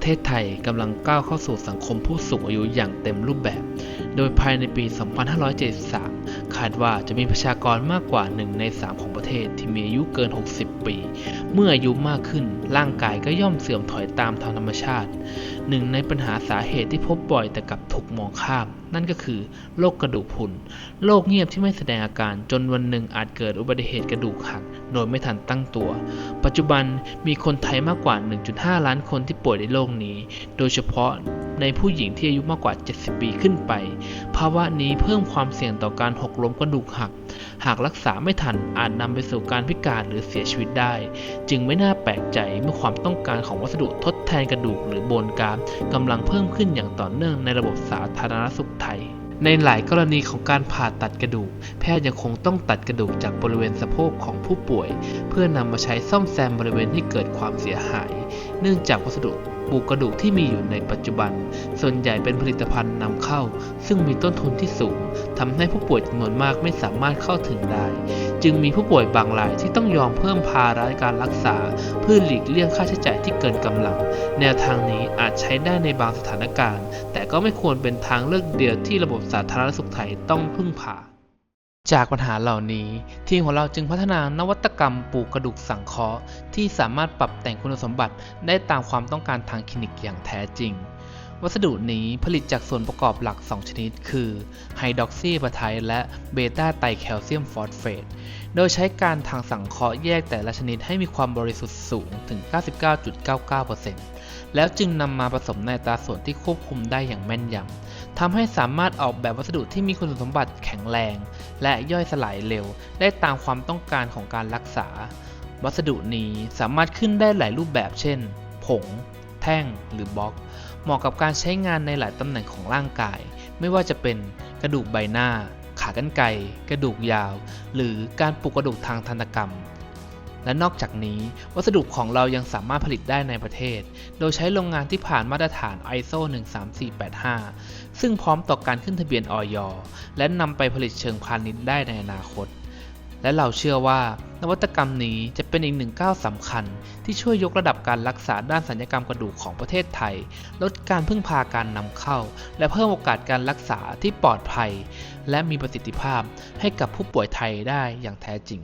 ประเทศไทยกำลังก้าวเข้าสู่สังคมผู้สูงอายุอย่างเต็มรูปแบบ โดยภายในปี 2573าดว่าจะมีประชากรมากกว่า 1 ใน 3 ของประเทศที่มีอายุเกิน 60 ปี เมื่ออายุมากขึ้นร่างกายก็ย่อมเสื่อมถอยตามทางธรรมชาติ หนึ่งในปัญหาสาเหตุที่พบบ่อยแต่กับถูกมองข้าม นั่นก็คือโรคกระดูกพรุนโรคเงียบที่ไม่แสดงอาการจนวันหนึ่งอาจเกิดอุบัติเหตุกระดูกหักโดยไม่ทันตั้งตัว ปัจจุบันมีคนไทยมากกว่า 1.5 ล้านคนที่ป่วยในโรคนี้ โดยเฉพาะในผู้หญิงที่อายุมากกว่า 70 ปีขึ้นไป ภาวะนี้เพิ่มความเสี่ยงต่อการหกล้มกระดูกหัก หากรักษาไม่ทันอาจนำไปสู่การพิการหรือเสียชีวิตได้ จึงไม่น่าแปลกใจเมื่อความต้องการของวัสดุทดแทนกระดูกหรือโบนกรามกำลังเพิ่มขึ้นอย่างต่อเนื่องในระบบสาธารณสุขไทยในหลายกรณีของการผ่าตัดกระดูก แพทย์ยังคงต้องตัดกระดูกจากบริเวณสะโพกของผู้ป่วย เพื่อนำมาใช้ซ่อมแซมบริเวณที่เกิดความเสียหาย เนื่องจากวัสดุ ปลูกกระดูกที่มีอยู่ในปัจจุบัน ส่วนใหญ่เป็นผลิตภัณฑ์นำเข้า ซึ่งมีต้นทุนที่สูงทำให้ผู้ป่วยจำนวนมากไม่สามารถเข้าถึงได้ จึงมีผู้ป่วยบางรายที่ต้องยอมเพิ่มภาระการรักษา เพื่อหลีกเลี่ยงค่าใช้จ่ายที่เกินกำลัง แนวทางนี้อาจใช้ได้ในบางสถานการณ์ แต่ก็ไม่ควรเป็นทางเลือกเดียวที่ระบบสาธารณสุขไทยต้องพึ่งพา จากปัญหาเหล่านี้ ทีมของเราจึงพัฒนานวัตกรรมปลูกกระดูกสังเคราะห์ที่สามารถปรับแต่งคุณสมบัติได้ตามความต้องการทางคลินิกอย่างแท้จริง วัสดุนี้ผลิตจากส่วนประกอบหลัก 2 ชนิด คือไฮดรอกซีเอปไทด์และเบต้าไตรแคลเซียมฟอสเฟต โดยใช้การทางสังเคราะห์แยกแต่ละชนิดให้มีความบริสุทธิ์สูงถึง 99.99%แล้วจึงนำมาผสมในอัตาส่วนที่ควบคุมได้อย่างแม่นยำทำให้สามารถออกแบบวัสดุที่มีคุณสมบัติแข็งแรง และย่อยสลายเร็วได้ตามความต้องการของการรักษา วัสดุนี้สามารถขึ้นได้หลายรูปแบบเช่น ผง แท่ง หรือบล็อก เหมาะกับการใช้งานในหลายตำแหน่งของร่างกาย ไม่ว่าจะเป็นกระดูกใบหน้า ขากรรไกรกระดูกยาว หรือการปลูกกระดูกทางทันตกรรม และนอกจากนี้ วัสดุของเรายังสามารถผลิตได้ในประเทศ โดยใช้โรงงานที่ผ่านมาตรฐาน ISO 13485 ซึ่งพร้อมต่อการขึ้นทะเบียนอยและนำไปผลิตเชิงพาณิชย์ได้ในอนาคต และเราเชื่อว่านวัตกรรมนี้จะเป็นอีกหนึ่งก้าวสำคัญ ที่ช่วยยกระดับการรักษาด้านสัญญกรรมกระดูกของประเทศไทย ลดการพึ่งพาการนำเข้า และเพิ่มโอกาสการรักษาที่ปลอดภัย และมีประสิทธิภาพให้กับผู้ป่วยไทยได้อย่างแท้จริง